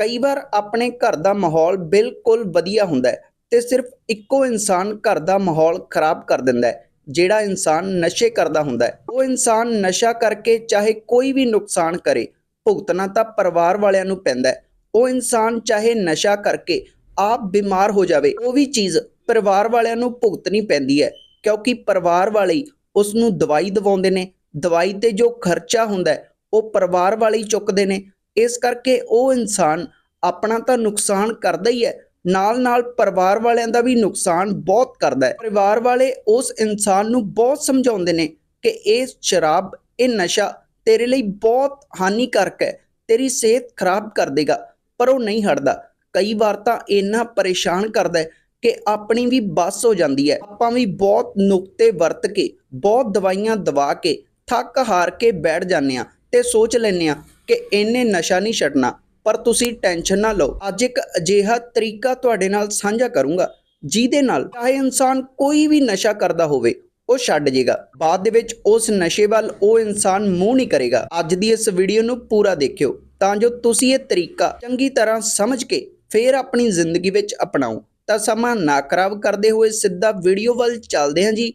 ਕਈ ਵਾਰ ਆਪਣੇ ਘਰ ਦਾ ਮਾਹੌਲ ਬਿਲਕੁਲ ਵਧੀਆ ਹੁੰਦਾ ਹੈ ਤੇ ਸਿਰਫ ਇੱਕੋ ਇਨਸਾਨ ਘਰ ਦਾ ਮਾਹੌਲ ਖਰਾਬ ਕਰ ਦਿੰਦਾ ਹੈ, ਜਿਹੜਾ ਇਨਸਾਨ ਨਸ਼ੇ ਕਰਦਾ ਹੁੰਦਾ ਹੈ। ਉਹ ਇਨਸਾਨ ਨਸ਼ਾ ਕਰਕੇ ਚਾਹੇ ਕੋਈ ਵੀ ਨੁਕਸਾਨ ਕਰੇ, ਭੁਗਤਣਾ ਤਾਂ ਪਰਿਵਾਰ ਵਾਲਿਆਂ ਨੂੰ ਪੈਂਦਾ ਹੈ। ਉਹ ਇਨਸਾਨ ਚਾਹੇ ਨਸ਼ਾ ਕਰਕੇ ਆਪ ਬਿਮਾਰ ਹੋ ਜਾਵੇ, ਉਹ ਵੀ ਚੀਜ਼ ਪਰਿਵਾਰ ਵਾਲਿਆਂ ਨੂੰ ਭੁਗਤਣੀ ਪੈਂਦੀ ਹੈ, ਕਿਉਂਕਿ ਪਰਿਵਾਰ ਵਾਲੇ ਹੀ ਉਸ ਨੂੰ ਦਵਾਈ ਦਵਾਉਂਦੇ ਨੇ। ਦਵਾਈ ਤੇ ਜੋ ਖਰਚਾ ਹੁੰਦਾ ਉਹ ਪਰਿਵਾਰ ਵਾਲੇ ਚੁੱਕਦੇ ਨੇ। ਇਸ ਕਰਕੇ ਉਹ ਇਨਸਾਨ ਆਪਣਾ ਤਾਂ ਨੁਕਸਾਨ ਕਰਦਾ ਹੀ ਹੈ ਨਾਲ ਨਾਲ ਪਰਿਵਾਰ ਵਾਲਿਆਂ ਦਾ ਵੀ ਨੁਕਸਾਨ ਬਹੁਤ ਕਰਦਾ ਹੈ। ਪਰਿਵਾਰ ਵਾਲੇ ਉਸ ਇਨਸਾਨ ਨੂੰ ਬਹੁਤ ਸਮਝਾਉਂਦੇ ਨੇ ਕਿ ਇਹ ਸ਼ਰਾਬ, ਇਹ ਨਸ਼ਾ ਤੇਰੇ ਲਈ ਬਹੁਤ ਹਾਨੀਕਾਰਕ ਹੈ, ਤੇਰੀ ਸਿਹਤ ਖਰਾਬ ਕਰ ਦੇਗਾ, ਪਰ ਉਹ ਨਹੀਂ ਹਟਦਾ। ਕਈ ਵਾਰ ਤਾਂ ਇੰਨਾ ਪਰੇਸ਼ਾਨ ਕਰਦਾ ਕਿ ਆਪਣੀ ਵੀ ਬੱਸ ਹੋ ਜਾਂਦੀ ਹੈ। ਆਪਾਂ ਵੀ ਬਹੁਤ ਨੁਕਤੇ ਵਰਤ ਕੇ, ਬਹੁਤ ਦਵਾਈਆਂ ਦਵਾ ਕੇ, ਥੱਕ ਹਾਰ ਕੇ ਬੈਠ ਜਾਂਦੇ ਆ ਤੇ ਸੋਚ ਲੈਂਦੇ ਆ ਕਿ ਇਹਨੇ ਨਸ਼ਾ ਨਹੀਂ ਛੱਡਣਾ, ਪਰ ਤੁਸੀਂ ਟੈਨਸ਼ਨ ਨਾ ਲਓ। ਅੱਜ ਇੱਕ ਅਜਿਹਾ ਤਰੀਕਾ ਤੁਹਾਡੇ ਨਾਲ ਸਾਂਝਾ ਕਰੂੰਗਾ, ਜਿਹਦੇ ਨਾਲ ਚਾਹੇ ਇਨਸਾਨ ਕੋਈ ਵੀ ਨਸ਼ਾ ਕਰਦਾ ਹੋਵੇ, ਉਹ ਛੱਡ ਜੇਗਾ। ਬਾਅਦ ਦੇ ਵਿੱਚ ਉਸ ਨਸ਼ੇ ਵੱਲ ਉਹ ਇਨਸਾਨ ਮੂੰਹ ਨਹੀਂ ਕਰੇਗਾ। ਅੱਜ ਦੀ ਇਸ ਵੀਡੀਓ ਨੂੰ ਪੂਰਾ ਦੇਖਿਓ, ਤਾਂ ਜੋ ਤੁਸੀਂ ਇਹ ਤਰੀਕਾ ਚੰਗੀ ਤਰ੍ਹਾਂ ਸਮਝ ਕੇ ਫੇਰ ਆਪਣੀ ਜ਼ਿੰਦਗੀ ਵਿੱਚ ਅਪਣਾਓ। ਤਾਂ ਸਮਾਂ ਨਾ ਖਰਾਬ ਕਰਦੇ ਹੋਏ ਸਿੱਧਾ ਵੀਡੀਓ ਵੱਲ ਚੱਲਦੇ ਹਾਂ ਜੀ।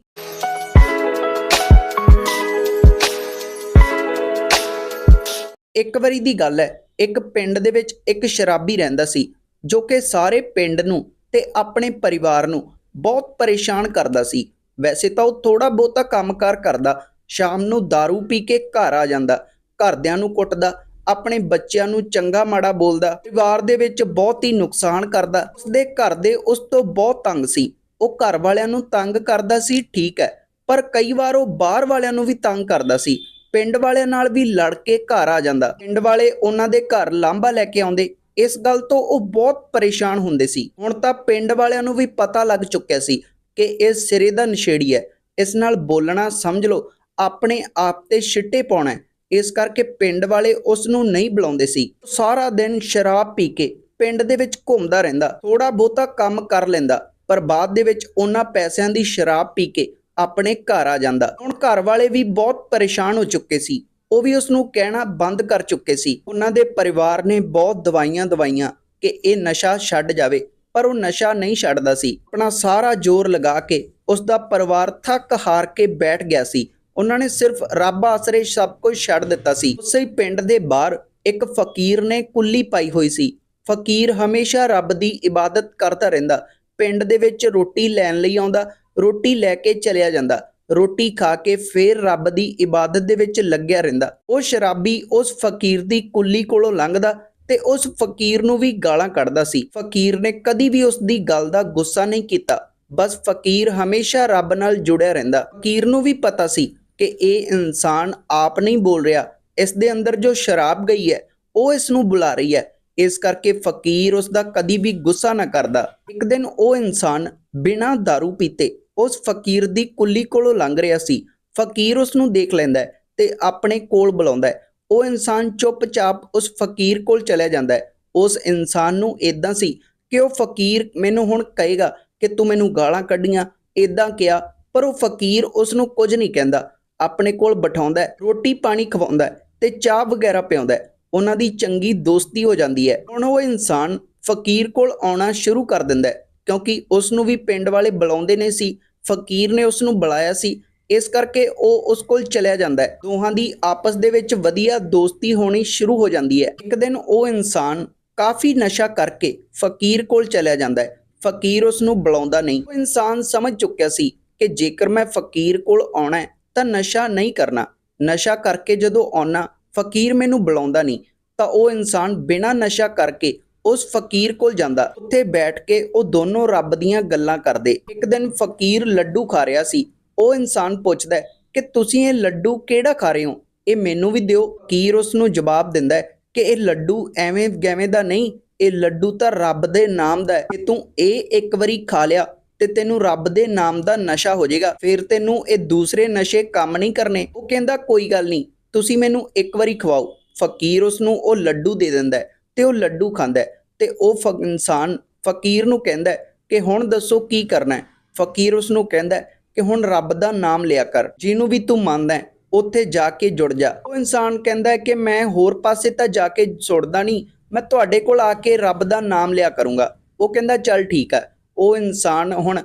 ਇੱਕ ਵਾਰੀ ਦੀ ਗੱਲ ਹੈ, ਇੱਕ ਪਿੰਡ ਦੇ ਵਿੱਚ ਇੱਕ ਸ਼ਰਾਬੀ ਰਹਿੰਦਾ ਸੀ, ਜੋ ਕਿ ਸਾਰੇ ਪਿੰਡ ਨੂੰ ਤੇ ਆਪਣੇ ਪਰਿਵਾਰ ਨੂੰ ਬਹੁਤ ਪਰੇਸ਼ਾਨ ਕਰਦਾ ਸੀ। ਵੈਸੇ ਤਾਂ ਉਹ ਥੋੜਾ ਬਹੁਤਾ ਕੰਮਕਾਰ ਕਰਦਾ, ਸ਼ਾਮ ਨੂੰ दारू ਪੀ ਕੇ ਘਰ ਆ ਜਾਂਦਾ, ਘਰਦਿਆਂ ਨੂੰ ਕੁੱਟਦਾ, ਆਪਣੇ ਬੱਚਿਆਂ ਨੂੰ ਚੰਗਾ ਮਾੜਾ ਬੋਲਦਾ, ਪਰਿਵਾਰ ਦੇ ਵਿੱਚ ਬਹੁਤ ਹੀ ਨੁਕਸਾਨ ਕਰਦਾ, ਉਸਦੇ ਘਰ ਦੇ ਉਸ ਤੋਂ ਬਹੁਤ ਤੰਗ ਸੀ। ਉਹ ਘਰ ਵਾਲਿਆਂ ਨੂੰ ਤੰਗ ਕਰਦਾ ਸੀ, ਠੀਕ ਹੈ, ਪਰ ਕਈ ਵਾਰ ਉਹ ਬਾਹਰ ਵਾਲਿਆਂ ਨੂੰ ਵੀ ਤੰਗ ਕਰਦਾ ਸੀ। ਪਿੰਡ ਵਾਲਿਆਂ ਨਾਲ ਵੀ ਲੜ ਕੇ ਘਰ ਆ ਜਾਂਦਾ। ਪਿੰਡ ਵਾਲੇ ਉਹਨਾਂ ਦੇ ਘਰ ਲਾਂਭਾ ਲੈ ਕੇ ਆਉਂਦੇ। ਇਸ ਗੱਲ ਤੋਂ ਉਹ ਬਹੁਤ ਪਰੇਸ਼ਾਨ ਹੁੰਦੇ ਸੀ। ਹੁਣ ਤਾਂ ਪਿੰਡ ਵਾਲਿਆਂ ਨੂੰ ਵੀ ਪਤਾ ਲੱਗ ਚੁੱਕਿਆ ਸੀ ਕਿ ਇਹ ਸਿਰੇ ਦਾ ਨਸ਼ੇੜੀ ਹੈ। ਇਸ ਨਾਲ ਬੋਲਣਾ ਸਮਝ ਲਓ, ਆਪਣੇ ਆਪ ਤੇ ਛਿੱਟੇ ਪਾਉਣਾ ਇਸ ਕਰਕੇ ਪਿੰਡ ਵਾਲੇ ਉਸ ਨੂੰ ਨਹੀਂ ਬੁਲਾਉਂਦੇ ਸੀ। ਸਾਰਾ ਦਿਨ ਸ਼ਰਾਬ ਪੀ ਕੇ ਪਿੰਡ ਦੇ ਵਿੱਚ ਘੁੰਮਦਾ ਰਹਿੰਦਾ। ਥੋੜਾ ਬਹੁਤਾ ਕੰਮ ਕਰ ਲੈਂਦਾ, ਪਰ ਬਾਅਦ ਦੇ ਵਿੱਚ ਉਹਨਾਂ ਪੈਸਿਆਂ ਦੀ ਸ਼ਰਾਬ ਪੀ ਕੇ ਆਪਣੇ ਘਰ ਆ ਜਾਂਦਾ। ਹੁਣ ਘਰ ਵਾਲੇ ਵੀ ਬਹੁਤ ਪਰੇਸ਼ਾਨ ਹੋ ਚੁੱਕੇ ਸੀ। ਉਹ ਵੀ ਉਸ ਨੂੰ ਕਹਿਣਾ ਬੰਦ ਕਰ ਚੁੱਕੇ ਸੀ। ਉਹਨਾਂ ਦੇ ਪਰਿਵਾਰ ਨੇ ਬਹੁਤ ਦਵਾਈਆਂ ਦਵਾਈਆਂ ਕਿ ਇਹ ਨਸ਼ਾ ਛੱਡ ਜਾਵੇ, ਪਰ ਉਹ ਨਸ਼ਾ ਨਹੀਂ ਛੱਡਦਾ ਸੀ। ਆਪਣਾ ਸਾਰਾ ਜ਼ੋਰ ਲਗਾ ਕੇ ਉਸ ਦਾ ਪਰਿਵਾਰ ਥੱਕ ਹਾਰ ਕੇ ਬੈਠ ਗਿਆ ਸੀ। ਉਹਨਾਂ ਨੇ ਸਿਰਫ ਰੱਬ ਆਸਰੇ ਸਭ ਕੁਝ ਛੱਡ ਦਿੱਤਾ ਸੀ। ਉਸੇ ਪਿੰਡ ਦੇ ਬਾਹਰ ਇੱਕ ਫਕੀਰ ਨੇ ਕੁੱਲੀ ਪਾਈ ਹੋਈ ਸੀ। ਫਕੀਰ ਹਮੇਸ਼ਾ ਰੱਬ ਦੀ ਇਬਾਦਤ ਕਰਦਾ ਰਹਿੰਦਾ। ਪਿੰਡ ਦੇ ਵਿੱਚ ਰੋਟੀ ਲੈਣ ਲਈ ਆਉਂਦਾ। ਰੋਟੀ ਲੈ ਕੇ ਚਲਿਆ ਜਾਂਦਾ। ਰੋਟੀ ਖਾ ਕੇ ਫੇਰ ਰੱਬ ਦੀ ਇਬਾਦਤ ਦੇ ਵਿੱਚ ਲੱਗਿਆ ਰਹਿੰਦਾ। ਉਹ ਸ਼ਰਾਬੀ ਉਸ ਫਕੀਰ ਦੀ ਕੁੱਲੀ ਕੋਲੋਂ ਲੰਘਦਾ ਤੇ ਉਸ ਫਕੀਰ ਨੂੰ ਵੀ ਗਾਲਾਂ ਕੱਢਦਾ ਸੀ। ਫਕੀਰ ਨੇ ਕਦੀ ਵੀ ਉਸ ਦੀ ਗੱਲ ਦਾ ਗੁੱਸਾ ਨਹੀਂ ਕੀਤਾ। ਬਸ ਫਕੀਰ ਹਮੇਸ਼ਾ ਰੱਬ ਨਾਲ ਜੁੜਿਆ ਰਹਿੰਦਾ। ਫਕੀਰ ਨੂੰ ਵੀ ਪਤਾ ਸੀ ਕਿ ਇਹ ਇਨਸਾਨ ਆਪ ਨਹੀਂ ਬੋਲ ਰਿਹਾ। ਇਸ ਦੇ ਅੰਦਰ ਜੋ ਸ਼ਰਾਬ ਗਈ ਹੈ, ਉਹ ਇਸ ਨੂੰ ਬੁਲਾ ਰਹੀ ਹੈ। ਇਸ ਕਰਕੇ ਫਕੀਰ ਉਸ ਦਾ ਕਦੀ ਵੀ ਗੁੱਸਾ ਨਾ ਕਰਦਾ। ਇੱਕ ਦਿਨ ਉਹ ਇਨਸਾਨ ਬਿਨਾਂ दारू ਪੀਤੇ ਉਸ ਫਕੀਰ ਦੀ ਕੁੱਲੀ ਕੋਲੋਂ ਲੰਘ ਰਿਹਾ ਸੀ। ਫਕੀਰ ਉਸ ਨੂੰ ਦੇਖ ਲੈਂਦਾ ਹੈ ਤੇ ਆਪਣੇ ਕੋਲ ਬੁਲਾਉਂਦਾ ਹੈ। ਉਹ ਇਨਸਾਨ ਚੁੱਪਚਾਪ ਉਸ ਫਕੀਰ ਕੋਲ ਚਲਿਆ ਜਾਂਦਾ ਹੈ। ਉਸ ਇਨਸਾਨ ਨੂੰ ਇਦਾਂ ਸੀ ਕਿ ਉਹ ਫਕੀਰ ਮੈਨੂੰ ਹੁਣ ਕਹੇਗਾ ਕਿ ਤੂੰ ਮੈਨੂੰ ਗਾਲਾਂ ਕੱਢੀਆਂ ਇਦਾਂ ਕਿਹਾ, ਪਰ ਉਹ ਫਕੀਰ ਉਸ ਨੂੰ ਕੁਝ ਨਹੀਂ ਕਹਿੰਦਾ। ਆਪਣੇ ਕੋਲ ਬਿਠਾਉਂਦਾ ਰੋਟੀ ਪਾਣੀ ਖਵਾਉਂਦਾ ਤੇ ਚਾਹ ਵਗੈਰਾ ਪਿਆਉਂਦਾ ਉਹਨਾਂ ਦੀ ਚੰਗੀ ਦੋਸਤੀ ਹੋ ਜਾਂਦੀ ਹੈ। ਹੁਣ ਉਹ ਇਨਸਾਨ ਫਕੀਰ ਕੋਲ ਆਉਣਾ ਸ਼ੁਰੂ ਕਰ ਦਿੰਦਾ ਹੈ। ਕਿਉਂਕਿ ਉਸ ਨੂੰ ਵੀ ਪਿੰਡ ਵਾਲੇ ਬੁਲਾਉਂਦੇ ਨੇ ਸੀ, ਫਕੀਰ ਨੇ ਉਸ ਨੂੰ ਬੁਲਾਇਆ ਸੀ। ਇਸ ਕਰਕੇ ਉਹ ਉਸ ਕੋਲ ਚਲਿਆ ਜਾਂਦਾ ਹੈ। ਦੋਹਾਂ ਦੀ ਆਪਸ ਦੇ ਵਿੱਚ ਵਧੀਆ ਦੋਸਤੀ ਹੋਣੀ ਸ਼ੁਰੂ ਹੋ ਜਾਂਦੀ ਹੈ। ਇੱਕ ਦਿਨ ਉਹ ਇਨਸਾਨ ਕਾਫੀ ਨਸ਼ਾ ਕਰਕੇ ਫਕੀਰ ਕੋਲ ਚਲਿਆ ਜਾਂਦਾ ਹੈ। ਫਕੀਰ ਉਸ ਨੂੰ ਬੁਲਾਉਂਦਾ ਨਹੀਂ। ਉਹ ਇਨਸਾਨ ਸਮਝ ਚੁੱਕਿਆ ਸੀ ਕਿ ਜੇਕਰ ਮੈਂ ਫਕੀਰ ਕੋਲ ਆਉਣਾ ਹੈ, ਤਾਂ ਨਸ਼ਾ ਨਹੀਂ ਕਰਨਾ। ਨਸ਼ਾ ਕਰਕੇ ਜਦੋਂ ਆਉਣਾ, ਫਕੀਰ ਮੈਨੂੰ ਬੁਲਾਉਂਦਾ ਨਹੀਂ, ਤਾਂ ਉਹ ਇਨਸਾਨ ਬਿਨਾਂ ਨਸ਼ਾ ਕਰਕੇ ਉਸ ਫਕੀਰ ਕੋਲ ਜਾਂਦਾ। ਉੱਥੇ ਬੈਠ ਕੇ ਉਹ ਦੋਨੋਂ ਰੱਬ ਦੀਆਂ ਗੱਲਾਂ ਕਰਦੇ। ਇੱਕ ਦਿਨ ਫਕੀਰ ਲੱਡੂ ਖਾ ਰਿਹਾ ਸੀ। ਉਹ ਇਨਸਾਨ ਪੁੱਛਦਾ ਕਿ ਤੁਸੀਂ ਇਹ ਲੱਡੂ ਕਿਹੜਾ ਖਾ ਰਹੇ ਹੋ? ਇਹ ਮੈਨੂੰ ਵੀ ਦਿਓ। ਫਕੀਰ ਉਸ ਨੂੰ ਜਵਾਬ ਦਿੰਦਾ ਕਿ ਇਹ ਲੱਡੂ ਐਵੇਂ ਗੈਵੇਂ ਦਾ ਨਹੀਂ, ਇਹ ਲੱਡੂ ਤਾਂ ਰੱਬ ਦੇ ਨਾਮ ਦਾ ਹੈ। ਕਿ ਤੂੰ ਇਹ ਇੱਕ ਵਾਰੀ ਖਾ ਲਿਆ, ਤੇ ਤੈਨੂੰ ਰੱਬ ਦੇ ਨਾਮ ਦਾ ਨਸ਼ਾ ਹੋ ਜਾਏਗਾ। ਫਿਰ ਤੈਨੂੰ ਇਹ ਦੂਸਰੇ ਨਸ਼ੇ ਕੰਮ ਨਹੀਂ ਕਰਨੇ। ਉਹ ਕਹਿੰਦਾ, ਕੋਈ ਗੱਲ ਨਹੀਂ, ਤੁਸੀਂ ਮੈਨੂੰ ਇੱਕ ਵਾਰੀ ਖਵਾਓ। ਫਕੀਰ ਉਸ ਨੂੰ ਉਹ ਲੱਡੂ ਦੇ ਦਿੰਦਾ ਤੇ ਉਹ ਲੱਡੂ ਖਾਂਦਾ ਹੈ। ਤੇ ਉਹ ਫ- ਇਨਸਾਨ ਫਕੀਰ ਨੂੰ ਕਹਿੰਦਾ ਕਿ ਹੁਣ ਦੱਸੋ ਕੀ ਕਰਨਾ ਹੈ। ਫਕੀਰ ਉਸ ਨੂੰ ਕਹਿੰਦਾ ਕਿ ਹੁਣ ਰੱਬ ਦਾ ਨਾਮ ਲਿਆ ਕਰ। ਜਿਹਨੂੰ ਵੀ ਤੂੰ ਮੰਨਦਾ ਉੱਥੇ ਜਾ ਕੇ ਜੁੜ ਜਾ। ਉਹ ਇਨਸਾਨ ਕਹਿੰਦਾ ਕਿ ਮੈਂ ਹੋਰ ਪਾਸੇ ਤਾਂ ਜਾ ਕੇ ਸੁੜਦਾ ਨਹੀਂ, ਮੈਂ ਤੁਹਾਡੇ ਕੋਲ ਆ ਕੇ ਰੱਬ ਦਾ ਨਾਮ ਲਿਆ ਕਰੂੰਗਾ। ਉਹ ਕਹਿੰਦਾ, ਚੱਲ ਠੀਕ ਹੈ। ਉਹ ਇਨਸਾਨ ਹੁਣ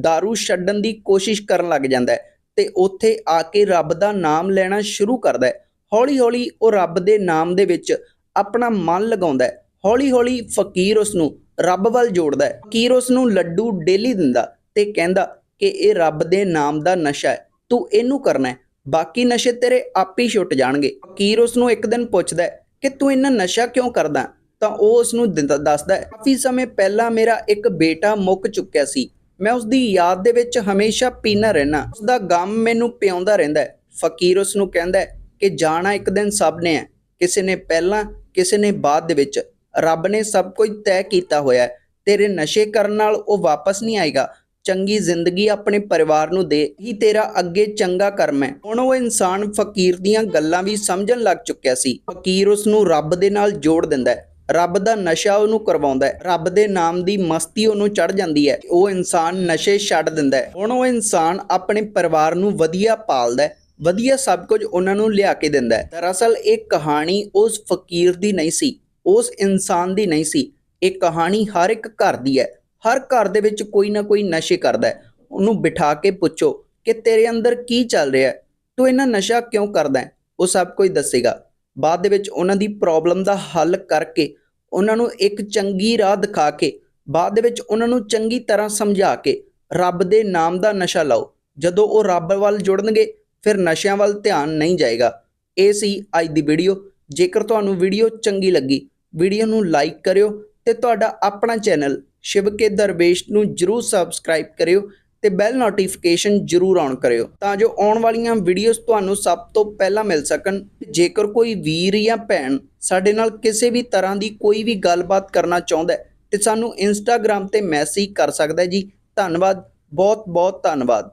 दारू ਛੱਡਣ ਦੀ ਕੋਸ਼ਿਸ਼ ਕਰਨ ਲੱਗ ਜਾਂਦਾ ਤੇ ਉੱਥੇ ਆ ਕੇ ਰੱਬ ਦਾ ਨਾਮ ਲੈਣਾ ਸ਼ੁਰੂ ਕਰਦਾ ਹੌਲੀ ਹੌਲੀ ਉਹ ਰੱਬ ਦੇ ਨਾਮ ਦੇ ਵਿੱਚ ਆਪਣਾ ਮਨ ਲਗਾਉਂਦਾ ਹੌਲੀ ਹੌਲੀ ਫਕੀਰ ਉਸ ਨੂੰ ਰੱਬ ਵੱਲ ਜੋੜਦਾ ਹੈ। ਫਕੀਰ ਉਸ ਨੂੰ ਲੱਡੂ ਡੇਲੀ ਦਿੰਦਾ ਤੇ ਕਹਿੰਦਾ ਕਿ ਇਹ ਰੱਬ ਦੇ ਨਾਮ ਦਾ ਨਸ਼ਾ ਹੈ, ਤੂੰ ਇਹਨੂੰ ਕਰਨਾ ਹੈ, ਬਾਕੀ ਨਸ਼ੇ ਤੇਰੇ ਆਪ ਹੀ ਛੁੱਟ ਜਾਣਗੇ। ਫਕੀਰ ਉਸ ਨੂੰ ਇੱਕ ਦਿਨ ਪੁੱਛਦਾ ਕਿ ਤੂੰ ਇੰਨਾ ਨਸ਼ਾ ਕਿਉਂ ਕਰਦਾ ਤਾਂ ਉਹ ਉਸ ਨੂੰ ਦੱਸਦਾ ਹੈ, ਕਾਫੀ ਸਮੇਂ ਪਹਿਲਾਂ ਮੇਰਾ ਇੱਕ ਬੇਟਾ ਮੁੱਕ ਚੁੱਕਿਆ ਸੀ। ਮੈਂ ਉਸ ਦੀ ਯਾਦ ਦੇ ਵਿੱਚ ਹਮੇਸ਼ਾ ਪੀਣਾ ਰਹਿਣਾ ਉਸ ਦਾ ਗਮ ਮੈਨੂੰ ਪਿਆਉਂਦਾ ਰਹਿੰਦਾ ਹੈ। ਫਕੀਰ ਉਸ ਨੂੰ ਕਹਿੰਦਾ ਹੈ ਕਿ ਜਾਣਾ ਇੱਕ ਦਿਨ ਸਭ ਨੇ ਹੈ, ਕਿਸੇ ਨੇ ਪਹਿਲਾਂ, ਕਿਸੇ ਨੇ ਬਾਅਦ ਦੇ ਵਿੱਚ। ਰੱਬ ਨੇ ਸਭ ਕੁਝ ਤੈਅ ਕੀਤਾ ਹੋਇਆ ਤੇਰੇ ਨਸ਼ੇ ਕਰਨ ਨਾਲ ਉਹ ਵਾਪਸ ਨਹੀਂ ਆਏਗਾ। ਚੰਗੀ ਜ਼ਿੰਦਗੀ ਆਪਣੇ ਪਰਿਵਾਰ ਨੂੰ ਦੇ। ਹੀ ਤੇਰਾ ਅੱਗੇ ਚੰਗਾ ਕਰਮ ਹੈ। ਹੁਣ ਉਹ ਇਨਸਾਨ ਫਕੀਰ ਦੀਆਂ ਗੱਲਾਂ ਵੀ ਸਮਝਣ ਲੱਗ ਚੁੱਕਿਆ ਸੀ। ਫਕੀਰ ਉਸ ਨੂੰ ਰੱਬ ਦੇ ਨਾਲ ਜੋੜ ਦਿੰਦਾ ਹੈ। ਰੱਬ ਦਾ ਨਸ਼ਾ ਉਹਨੂੰ ਕਰਵਾਉਂਦਾ ਹੈ। ਰੱਬ ਦੇ ਨਾਮ ਦੀ ਮਸਤੀ ਉਹਨੂੰ ਚੜ ਜਾਂਦੀ ਹੈ। ਉਹ ਇਨਸਾਨ ਨਸ਼ੇ ਛੱਡ ਦਿੰਦਾ ਹੈ। ਹੁਣ ਉਹ ਇਨਸਾਨ ਆਪਣੇ ਪਰਿਵਾਰ ਨੂੰ ਵਧੀਆ ਪਾਲਦਾ ਹੈ। ਵਧੀਆ ਸਭ ਕੁਝ ਉਹਨਾਂ ਨੂੰ ਲਿਆ ਕੇ ਦਿੰਦਾ ਹੈ। ਦਰਅਸਲ ਇਹ ਕਹਾਣੀ ਉਸ ਫਕੀਰ ਦੀ ਨਹੀਂ ਸੀ। ਉਸ ਇਨਸਾਨ ਦੀ ਨਹੀਂ ਸੀ। ਇਹ ਕਹਾਣੀ ਹਰ ਇੱਕ ਘਰ ਦੀ ਹੈ। ਹਰ ਘਰ ਦੇ ਵਿੱਚ ਕੋਈ ਨਾ ਕੋਈ ਨਸ਼ੇ ਕਰਦਾ ਹੈ। ਉਹਨੂੰ ਬਿਠਾ ਕੇ ਪੁੱਛੋ ਕਿ ਤੇਰੇ ਅੰਦਰ ਕੀ ਚੱਲ ਰਿਹਾ ਹੈ। ਤੂੰ ਇਹਨਾਂ ਨਸ਼ਾ ਕਿਉਂ ਕਰਦਾ ਹੈ? ਉਹ ਸਭ ਕੁਝ ਦੱਸੇਗਾ। ਬਾਅਦ ਦੇ ਵਿੱਚ ਉਹਨਾਂ ਦੀ ਪ੍ਰੋਬਲਮ ਦਾ ਹੱਲ ਕਰਕੇ ਉਹਨਾਂ ਨੂੰ ਇੱਕ ਚੰਗੀ ਰਾਹ ਦਿਖਾ ਕੇ, ਬਾਅਦ ਦੇ ਵਿੱਚ ਉਹਨਾਂ ਨੂੰ ਚੰਗੀ ਤਰ੍ਹਾਂ ਸਮਝਾ ਕੇ ਰੱਬ ਦੇ ਨਾਮ ਦਾ ਨਸ਼ਾ ਲਾਓ। ਜਦੋਂ ਉਹ ਰੱਬ ਵੱਲ ਜੁੜਨਗੇ, ਫਿਰ ਨਸ਼ਿਆਂ ਵੱਲ ਧਿਆਨ ਨਹੀਂ ਜਾਏਗਾ। ਇਹ ਸੀ ਅੱਜ ਦੀ ਵੀਡੀਓ ਜੇਕਰ ਤੁਹਾਨੂੰ ਵੀਡੀਓ ਚੰਗੀ ਲੱਗੀ ਵੀਡੀਓ ਨੂੰ ਲਾਈਕ ਕਰਿਓ ਤੇ ਤੁਹਾਡਾ ਆਪਣਾ ਚੈਨਲ ਸ਼ਿਵ ਕੇ ਦਰਵੇਸ਼ ਨੂੰ ਜਰੂਰ ਸਬਸਕ੍ਰਾਈਬ ਕਰਿਓ ਤੇ ਬੈਲ ਨੋਟੀਫਿਕੇਸ਼ਨ ਜਰੂਰ ਔਨ ਕਰਿਓ ਤਾਂ ਜੋ ਆਉਣ ਵਾਲੀਆਂ ਵੀਡੀਓਜ਼ ਤੁਹਾਨੂੰ ਸਭ ਤੋਂ ਪਹਿਲਾਂ ਮਿਲ ਸਕਣ। ਜੇਕਰ ਕੋਈ ਵੀਰ ਜਾਂ ਭੈਣ ਸਾਡੇ ਨਾਲ ਕਿਸੇ ਵੀ ਤਰ੍ਹਾਂ ਦੀ ਕੋਈ ਵੀ ਗੱਲਬਾਤ ਕਰਨਾ ਚਾਹੁੰਦਾ ਹੈ ਤੇ ਸਾਨੂੰ ਇੰਸਟਾਗ੍ਰam ਤੇ ਮੈਸੇਜ ਕਰ ਸਕਦਾ ਜੀ। ਧੰਨਵਾਦ ਬਹੁਤ ਬਹੁਤ ਧੰਨਵਾਦ।